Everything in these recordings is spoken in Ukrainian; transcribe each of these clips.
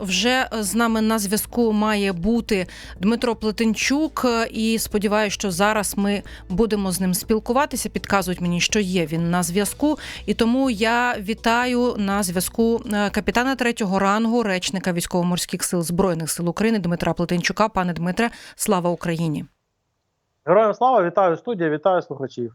Вже з нами на зв'язку має бути Дмитро Плетенчук, і сподіваюся, що зараз ми будемо з ним спілкуватися. Підказують мені, що є він на зв'язку, і тому я вітаю на зв'язку е, капітана третього рангу, речника військово-морських сил збройних сил України Дмитра Плетенчука. Пане Дмитре, слава Україні! Героям слава, вітаю студія, вітаю слухачів.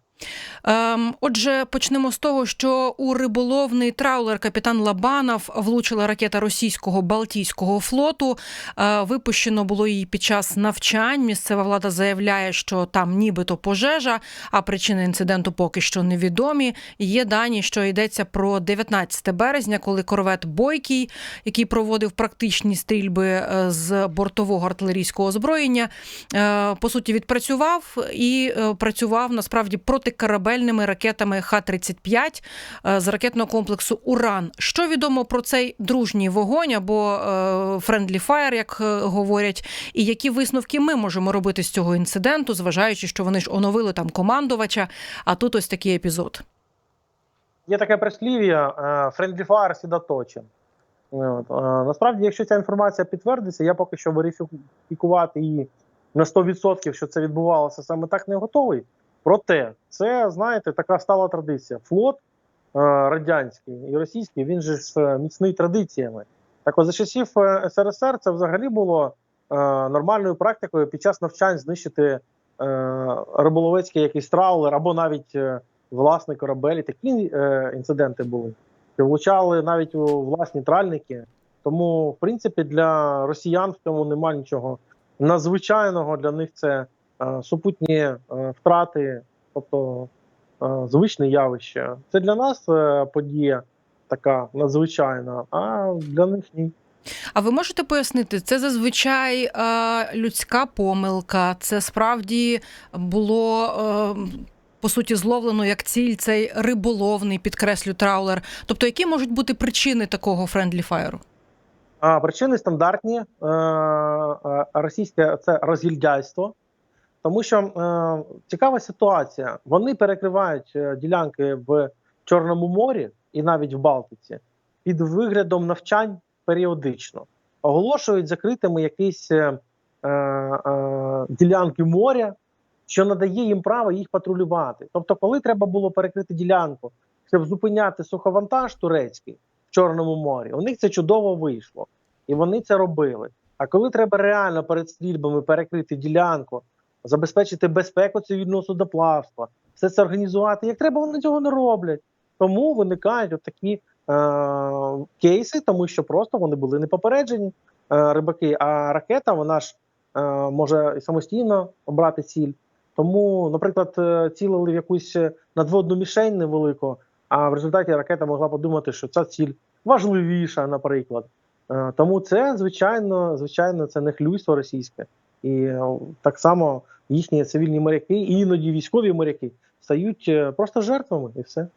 Ем, отже, почнемо з того, що у риболовний траулер капітан Лабанов влучила ракета російського Балтійського флоту. Е, випущено було її під час навчань. Місцева влада заявляє, що там нібито пожежа, а причини інциденту поки що невідомі. Є дані, що йдеться про 19 березня, коли корвет Бойкий, який проводив практичні стрільби е, з бортового артилерійського озброєння, е, по суті, відпрацював і працював насправді протикорабельними ракетами Х-35 е, з ракетного комплексу Уран. Що відомо про цей дружній вогонь або friendly fire, як е, говорять, і які висновки ми можемо робити з цього інциденту, зважаючи, що вони ж оновили там командувача, а тут ось такий епізод. Є таке прислів'я всегда. От. е, Насправді, якщо ця інформація підтвердиться, я поки що верифікувати її на 100%, що це відбувалося саме так, не готовий. Проте, це, знаєте, така стала традиція. Флот е, радянський і російський, він же ж е, міцний традиціями. Так от за часів е, СРСР це взагалі було нормальною практикою під час навчань знищити риболовецький якийсь траулер або навіть е, власний корабель. Такі інциденти були. Що влучали навіть у власні тральники. Тому, в принципі, для росіян в цьому немає нічого надзвичайного. Для них це супутні е, втрати, тобто е, звичне явище. Це для нас е, подія така надзвичайна, а для них ні. А ви можете пояснити, це зазвичай е, людська помилка, це справді було. Е, по суті, зловлено як ціль цей риболовний, підкреслю траулер. Тобто, які можуть бути причини такого френдлі фаєру? А причини стандартні. Е, е, російське це розгільдяйство. Тому що е, цікава ситуація. Вони перекривають е, ділянки в Чорному морі і навіть в Балтиці під виглядом навчань періодично. Оголошують закритими якісь е, е, е, ділянки моря, що надає їм право їх патрулювати. Тобто, коли треба було перекрити ділянку, щоб зупиняти суховантаж турецький в Чорному морі, у них це чудово вийшло. І вони це робили. А коли треба реально перед стрільбами перекрити ділянку, забезпечити безпеку цивільного судоплавства, все це організувати, як треба, вони цього не роблять. Тому виникають от такі е- кейси, тому що просто вони були не попереджені е- рибаки. А ракета, вона ж е- може самостійно обрати ціль. Тому, наприклад, е, цілили в якусь е, надводну мішень невелику, а в результаті ракета могла подумати, що ця ціль важливіша, наприклад. Е, Тому це звичайно, звичайно, це не хлюйство російське, і е, так само їхні цивільні моряки, і іноді військові моряки стають е, просто жертвами, і все.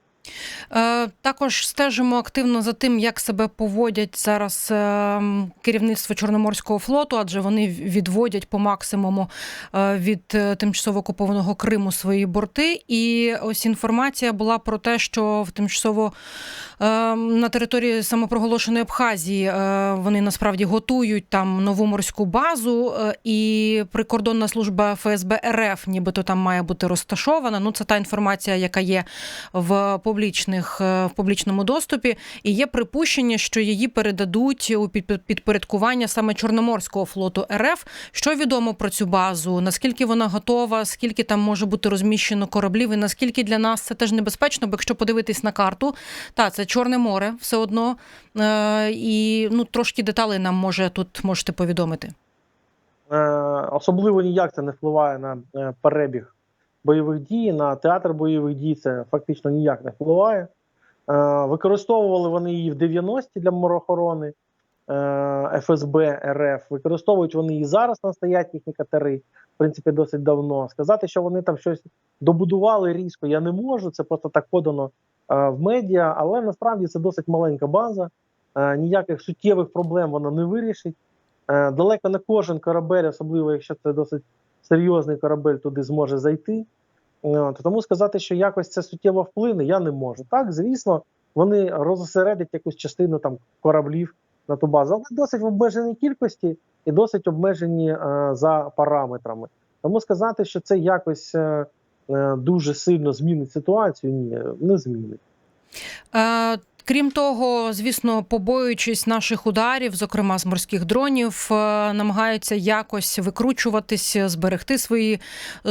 Е, Також стежимо активно за тим, як себе поводять зараз е, керівництво Чорноморського флоту, адже вони відводять по максимуму е, від тимчасово окупованого Криму свої борти. І ось інформація була про те, що в тимчасово на території самопроголошеної Абхазії вони насправді готують там нову морську базу, і прикордонна служба ФСБ РФ, нібито там має бути розташована. Ну, це та інформація, яка є в публічних е, в публічному доступі, і є припущення, що її передадуть у під- підпорядкування саме Чорноморського флоту РФ. Що відомо про цю базу? Наскільки вона готова? Скільки там може бути розміщено кораблів? І наскільки для нас це теж небезпечно? Бо якщо подивитись на карту, та це Чорне море все одно. Е, і ну трошки деталей нам може тут можете повідомити. Е, Особливо ніяк це не впливає на перебіг бойових дій, на театр бойових дій це фактично ніяк не впливає. Е, Використовували вони її в 90-ті для морохорони е, ФСБ РФ. Використовують вони і зараз там стоять їхні катери, в принципі, досить давно. Сказати, що вони там щось добудували різко, я не можу. Це просто так подано е, в медіа, але насправді це досить маленька база. Ніяких суттєвих проблем вона не вирішить. Далеко не кожен корабель, особливо якщо це досить серйозний корабель, туди зможе зайти. От, тому сказати, що якось це суттєво вплине, я не можу. Так, звісно, вони розосередять якусь частину там кораблів на ту базу, але досить в обмеженій кількості і досить обмежені е, за параметрами. Тому сказати, що це якось е, е, дуже сильно змінить ситуацію, ні, не змінить. Крім того, звісно, побоюючись наших ударів, зокрема з морських дронів, е, намагаються якось викручуватись, зберегти свої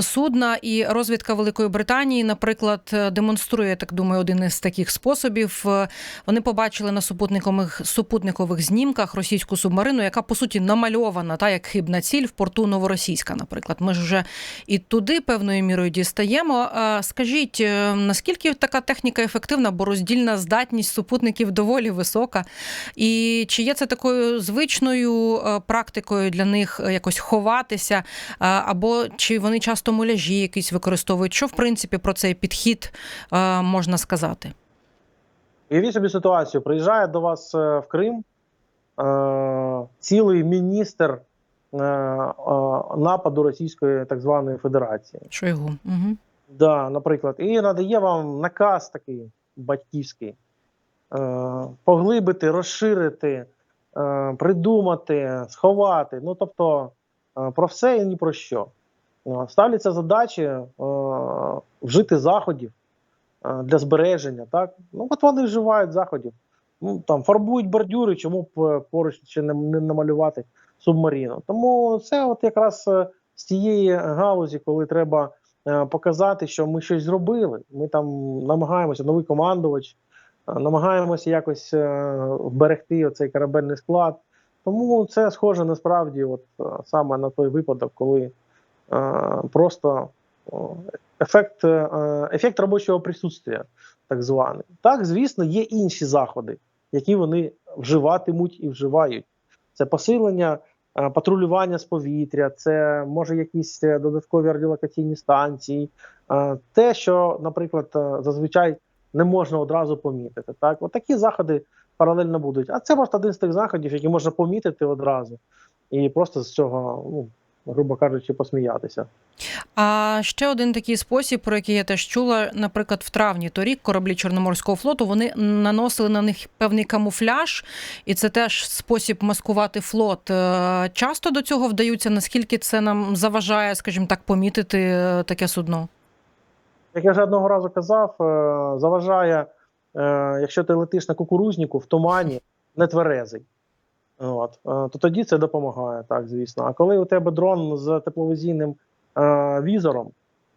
судна. І розвідка Великої Британії, наприклад, е, демонструє, так думаю, один із таких способів. Е, Вони побачили на супутникових супутникових знімках російську субмарину, яка по суті намальована, та як хибна ціль в порту Новоросійська. Наприклад, ми ж вже і туди певною мірою дістаємо. Скажіть, наскільки така техніка ефективна, бо роздільна здатність супутників доволі висока. І чи є це такою звичною е, практикою для них е, якось ховатися, е, або чи вони часто муляжі якісь використовують? Що в принципі про цей підхід можна сказати? Уявіть собі ситуацію: приїжджає до вас в Крим цілий міністр нападу Російської так званої Федерації. Шойгу. Угу. Да, наприклад, і надає вам наказ такий батьківський поглибити, розширити, е, придумати, сховати. Ну тобто е, про все і ні про що. Е, Ставляться задачі е, вжити заходів е, для збереження. Так? Ну, от вони вживають заходів. Ну, там, фарбують бордюри, чому б е, поруч ще не, не намалювати субмарину. Тому це от якраз е, з тієї галузі, коли треба е, показати, що ми щось зробили. Ми там намагаємося, новий командувач, е, намагаємося якось е, вберегти оцей корабельний склад. Тому це схоже насправді, от е, саме на той випадок, коли е, просто ефект, ефект робочого присутствия, так званий. Так, звісно, є інші заходи, які вони вживатимуть і вживають. Це посилення патрулювання з повітря, це може якісь додаткові радіолокаційні станції, те, що, наприклад, зазвичай не можна одразу помітити. Так, от заходи паралельно будуть. А це просто один з тих заходів, які можна помітити одразу, і просто з цього, ну грубо кажучи, посміятися. А ще один такий спосіб, про який я теж чула, наприклад, в травні торік кораблі Чорноморського флоту вони наносили на них певний камуфляж, і це теж спосіб маскувати флот. Е, Часто до цього вдаються, наскільки це нам заважає, скажімо так, помітити е, таке судно? Як я вже одного разу казав, е, заважає, е, якщо ти летиш на кукурузнику в тумані, не тверезий. От, е, то тоді це допомагає, так, звісно. А коли у тебе дрон з тепловізійним е, візором,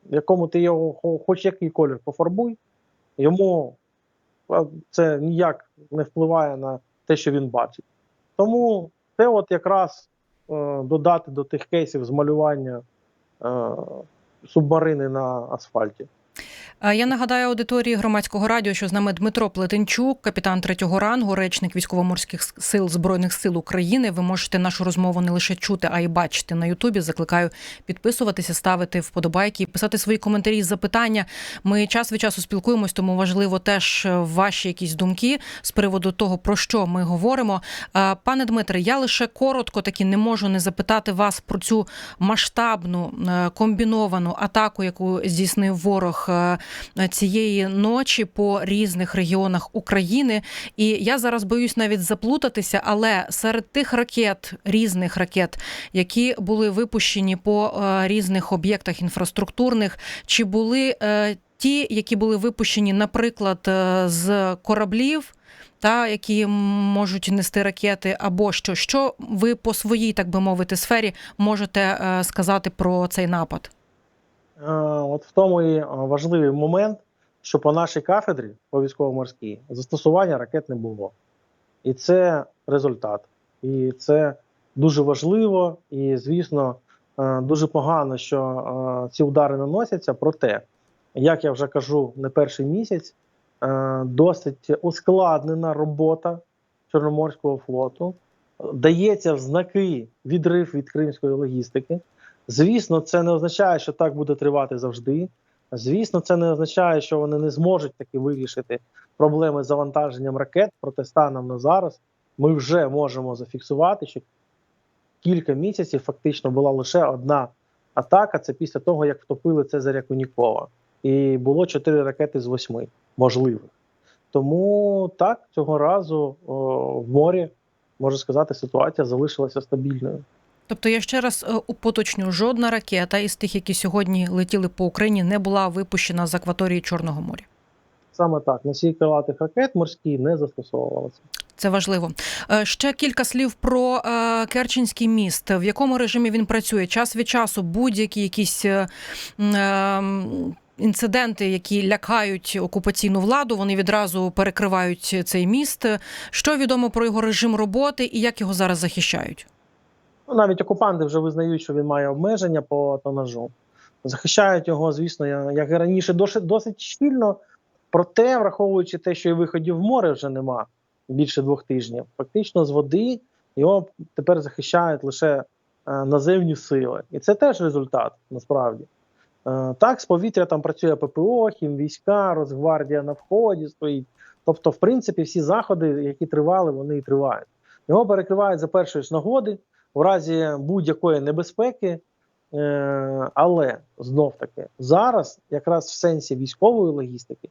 якому ти його хоч який колір пофарбуй, йому це ніяк не впливає на те, що він бачить. Тому це от якраз додати до тих кейсів з малювання е, субмарини на асфальті. Я нагадаю аудиторії громадського радіо, що з нами Дмитро Плетенчук, капітан третього рангу, речник військово-морських сил збройних сил України. Ви можете нашу розмову не лише чути, а й бачити на Ютубі. Закликаю підписуватися, ставити вподобайки, писати свої коментарі, запитання. Ми час від часу спілкуємось, тому важливо теж е, ваші якісь думки з приводу того, про що ми говоримо. Пане Дмитре, я лише коротко таки не можу не запитати вас про цю масштабну е, комбіновану атаку, яку здійснив ворог е, цієї ночі по різних регіонах України. І я зараз боюсь навіть заплутатися, але серед тих ракет, різних ракет, які були випущені по е, різних об'єктах інфраструктурних, чи були е, ті, які були випущені, наприклад, е, з кораблів. Та які можуть нести ракети, або що, що ви по своїй, так би мовити, сфері можете е, сказати про цей напад? Е, От в тому і е, важливий момент, що по нашій кафедрі, по військово-морській, застосування ракет не було. І це результат. І це дуже важливо, і, звісно, е, дуже погано, що ці удари наносяться. Проте, як я вже кажу, не перший місяць досить ускладнена робота Чорноморського флоту. Дається в знаки відрив від кримської логістики. Звісно, це не означає, що так буде тривати завжди. Звісно, це не означає, що вони не зможуть таки вирішити проблеми з завантаженням ракет. Проте станом на зараз ми вже можемо зафіксувати, що кілька місяців фактично була лише одна атака. Це після того, як втопили Цезаря Кунікова. І було чотири ракети з восьми можливих. Тому так, цього разу о, в морі можу сказати, ситуація залишилася стабільною. Тобто я ще раз е, поточню, жодна ракета із тих, які сьогодні летіли по Україні, не була випущена з акваторії Чорного моря. Саме так, носій крилатих ракет морські не застосовувалися. Це важливо. Е, Ще кілька слів про е, Керченський міст. В якому режимі він працює? Час від часу будь-які якісь інциденти, які лякають окупаційну владу, вони відразу перекривають цей міст. Що відомо про його режим роботи і як його зараз захищають? Ну, навіть окупанти вже визнають, що він має обмеження по тонажу. Захищають його, звісно, як і раніше, досить, щільно. Проте, враховуючи те, що і виходів в море вже нема більше двох тижнів, фактично з води його тепер захищають лише е, наземні сили. І це теж результат насправді. Е, так, з повітря там працює ППО, хімвійська, Росгвардія на вході стоїть. Тобто, в принципі, всі заходи, які тривали, вони і тривають. Його перекривають за першої ж нагоди в разі будь-якої небезпеки. Е, але знов таки зараз, якраз в сенсі військової логістики,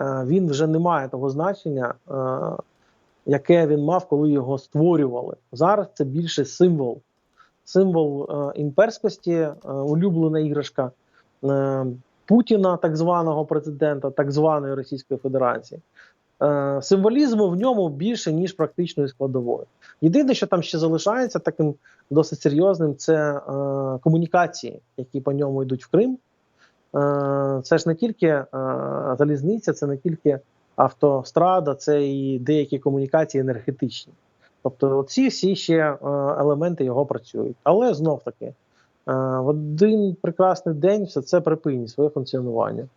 е, він вже не має того значення, е, яке він мав, коли його створювали. Зараз це більше символ, символ імперськості, улюблена іграшка Путіна, так званого президента, так званої Російської Федерації. Е, символізму в ньому більше ніж практичної складової. Єдине, що там ще залишається таким досить серйозним, це е, комунікації, які по ньому йдуть в Крим. Е, це ж не тільки е, залізниця, це не тільки автострада, це і деякі комунікації енергетичні. Тобто, ці всі ще е, елементи його працюють. Але знов таки, е, в один прекрасний день все це припинить своє функціонування.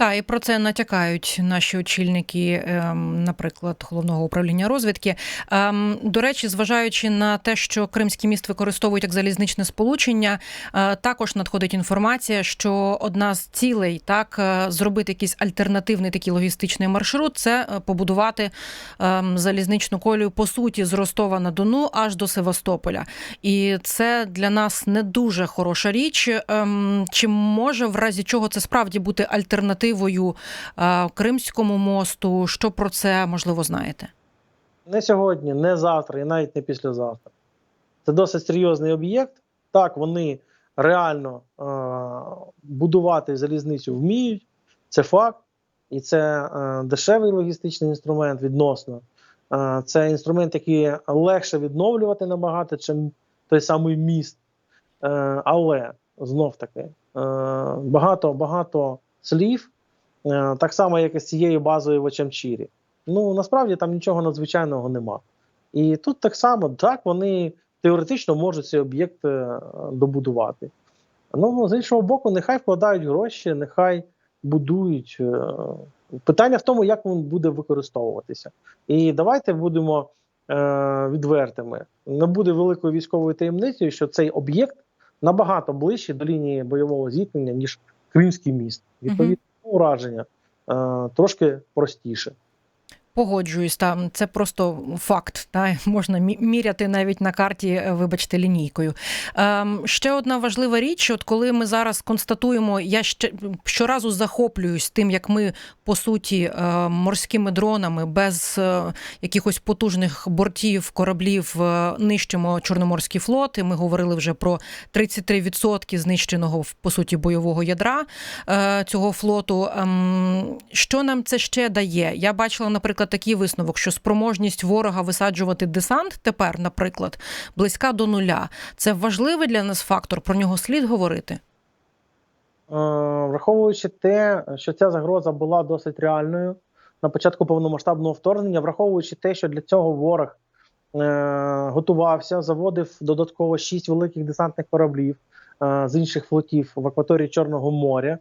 Та і про це натякають наші очільники, ем, наприклад, головного управління розвідки. Ем, До речі, зважаючи на те, що Кримський міст використовують як залізничне сполучення, е, також надходить інформація, що одна з цілей так е, зробити якийсь альтернативний такий логістичний маршрут це е, побудувати ем, залізничну колію по суті з Ростова на Дону аж до Севастополя. І це для нас не дуже хороша річ. Чи може в разі чого це справді бути альтернативою е, Кримському мосту? Що про це можливо знаєте? Не сьогодні, не завтра і навіть не післязавтра. Це досить серйозний об'єкт. Так, вони реально е- будувати залізницю вміють, це факт, і це е- дешевий логістичний інструмент відносно. Е- це інструмент, який легше відновлювати набагато, чим той самий міст. Е- але знов таки е- багато багато слів, так само, як і з цією базою в Очамчірі. Ну насправді там нічого надзвичайного нема. І тут так само, так, вони теоретично можуть цей об'єкт е, добудувати. Ну, з іншого боку, нехай вкладають гроші, нехай будують. Е, Питання в тому, як він буде використовуватися. І давайте будемо е, відвертими. Не буде великою військовою таємницею, що цей об'єкт набагато ближче до лінії бойового зіткнення, ніж Кримський міст. Відповідно, ураження е, трошки простіше. Погоджуюсь, там це просто факт. Та можна міряти навіть на карті, е, вибачте, лінійкою. Ем, ще одна важлива річ: от коли ми зараз констатуємо, я ще щоразу захоплююсь тим, як ми по суті е, морськими дронами без е, якихось потужних бортів кораблів нищимо Чорноморський флот. І ми говорили вже про 33% знищеного по суті бойового ядра цього флоту. Ем, що нам це ще дає? Я бачила, наприклад, такий висновок, що спроможність ворога висаджувати десант тепер, наприклад, близька до нуля. Це важливий для нас фактор. Про нього слід говорити. Е, Враховуючи те, що ця загроза була досить реальною на початку повномасштабного вторгнення, враховуючи те, що для цього ворог е, готувався, заводив додатково шість великих десантних кораблів е, з інших флотів в акваторії Чорного моря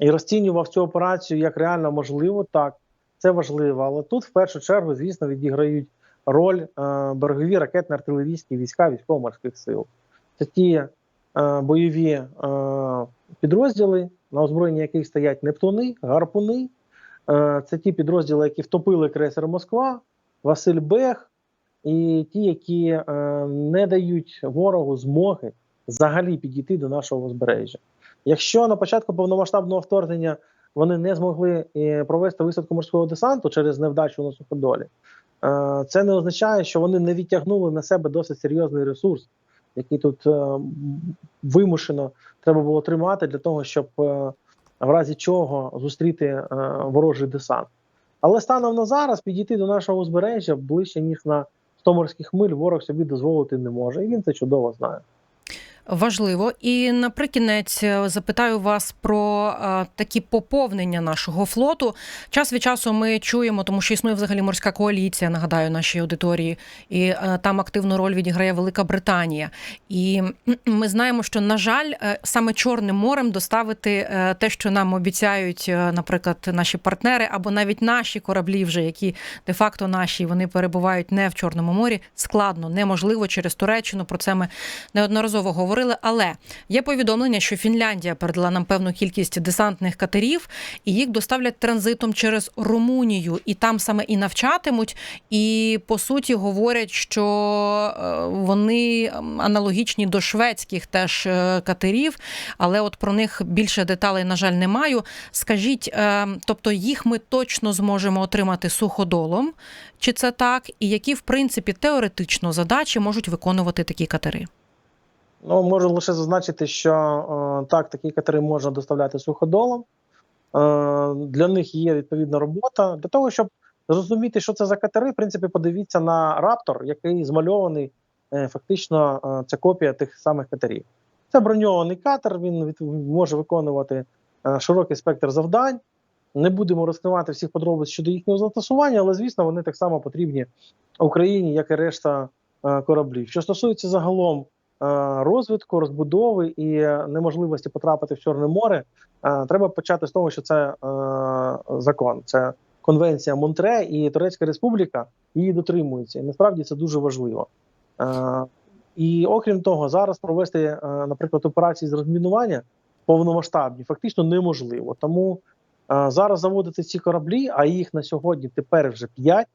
і розцінював цю операцію як реально можливо, так це важливо. Але тут, в першу чергу, звісно, відіграють роль е, берегові ракетно-артилерійські війська військово-морських сил. Це ті е, бойові е, підрозділи, на озброєнні яких стоять Нептуни, гарпуни. Е, це ті підрозділи, які втопили крейсер Москва, Василь Бех, і ті, які е, не дають ворогу змоги взагалі підійти до нашого узбережжя. Якщо на початку повномасштабного вторгнення вони не змогли е, провести висадку морського десанту через невдачу на суходолі, е, це не означає, що вони не відтягнули на себе досить серйозний ресурс, який тут е, вимушено треба було тримати для того, щоб в разі чого зустріти ворожий десант. Але станом на зараз підійти до нашого узбережжя ближче ніж на 100 морських миль ворог собі дозволити не може, і він це чудово знає. Важливо. І наприкінець е, запитаю вас про е, такі поповнення нашого флоту. Час від часу ми чуємо, тому що існує взагалі морська коаліція, нагадаю, нашій аудиторії, і е, там активну роль відіграє Велика Британія. І ми знаємо, що на жаль, саме Чорним морем доставити те, що нам обіцяють, наприклад, наші партнери або навіть наші кораблі, вже які де-факто наші, вони перебувають не в Чорному морі, складно, неможливо через Туреччину. Про це ми неодноразово говорили. Але є повідомлення, що Фінляндія передала нам певну кількість десантних катерів, і їх доставлять транзитом через Румунію, і там саме і навчатимуть. І по суті говорять, що е, вони аналогічні до шведських теж е, катерів, але от про них більше деталей, на жаль, не маю. Скажіть, е, тобто їх ми точно зможемо отримати суходолом, чи це так? І які, в принципі, теоретично задачі можуть виконувати такі катери? Ну, можу лише зазначити, що е, так, такі катери можна доставляти суходолом. Е, для них є відповідна робота. Для того, щоб зрозуміти, що це за катери, в принципі, подивіться на Раптор, який змальований. е, Фактично, е, це копія тих самих катерів. Це броньований катер, він від, може виконувати е, широкий спектр завдань. Не будемо розкривати всіх подробиць щодо їхнього застосування, але звісно, вони так само потрібні Україні, як і решта е, кораблів. Що стосується загалом розвитку, розбудови і е, неможливості потрапити в Чорне море, е, треба почати з того, що це е, закон, це конвенція Монтре і Турецька Республіка її дотримується. І насправді це дуже важливо. Е, І окрім того, зараз провести, е, наприклад, операції з розмінування повномасштабні фактично неможливо. Тому е, зараз заводити ці кораблі, а їх на сьогодні тепер вже 5,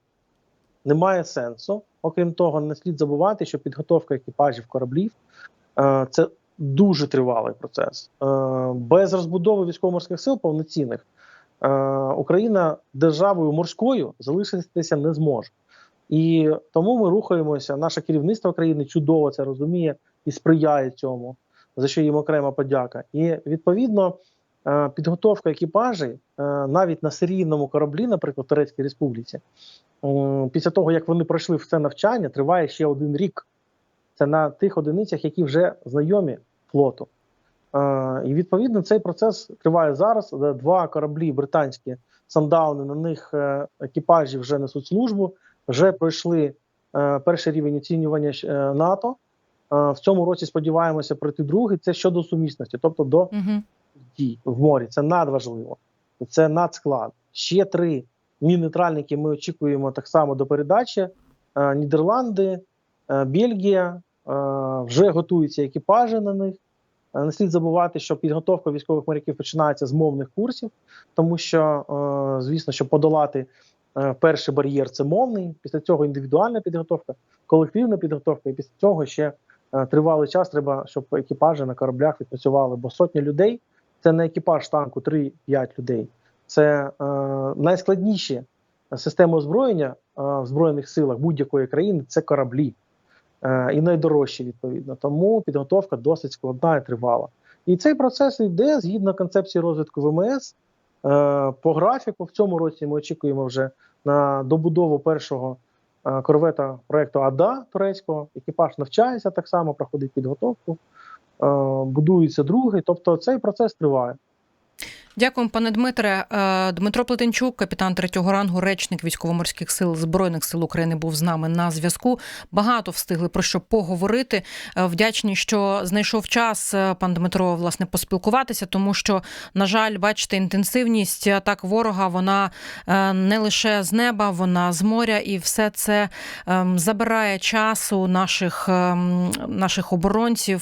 немає сенсу. Окрім того, не слід забувати, що підготовка екіпажів кораблів е, це дуже тривалий процес. Е, без розбудови військово-морських сил повноцінних е, Україна державою морською залишитися не зможе. І тому ми рухаємося. Наше керівництво країни чудово це розуміє і сприяє цьому, за що їм окрема подяка. І відповідно підготовка екіпажей е, навіть на серійному кораблі, наприклад, в Турецькій Республіці, після того як вони пройшли все навчання, триває ще один рік. Це на тих одиницях, які вже знайомі флоту. Е, і відповідно цей процес триває зараз. Два кораблі британські сандауни, на них е, екіпажі вже несуть службу, вже пройшли е, перший рівень оцінювання е, НАТО. Е, в цьому році сподіваємося пройти другий. Це щодо сумісності, тобто до дій в морі. Це надважливо, це надсклад. Ще три міні-нейтральники ми очікуємо так само до передачі. Е, Нідерланди, е, Бельгія е, вже готуються екіпажі на них. Не слід забувати, що підготовка військових моряків починається з мовних курсів, тому що, звісно, щоб подолати перший бар'єр це мовний. Після цього індивідуальна підготовка, колективна підготовка, і після цього ще тривалий час треба, щоб екіпажі на кораблях відпрацювали. Бо сотня людей це не екіпаж танку 3-5 людей. Це е, найскладніші системи озброєння е, в збройних силах будь-якої країни це кораблі е, і найдорожчі відповідно. Тому підготовка досить складна і тривала. І цей процес йде згідно концепції розвитку ВМС. Е, по графіку в цьому році ми очікуємо вже на добудову першого е, корвета проекту АДА турецького. Екіпаж навчається так само, проходить підготовку, е, будується другий. Тобто цей процес триває. Дякуємо, пане Дмитре. Е, Дмитро Плетенчук, капітан третього рангу, речник військово-морських сил збройних сил України, був з нами на зв'язку. Багато встигли про що поговорити. Е, Вдячні, що знайшов час е, пан Дмитро власне поспілкуватися, тому що, на жаль, бачите, інтенсивність атак ворога вона не лише з неба, вона з моря, і все це ем, забирає часу наших, ем, наших оборонців,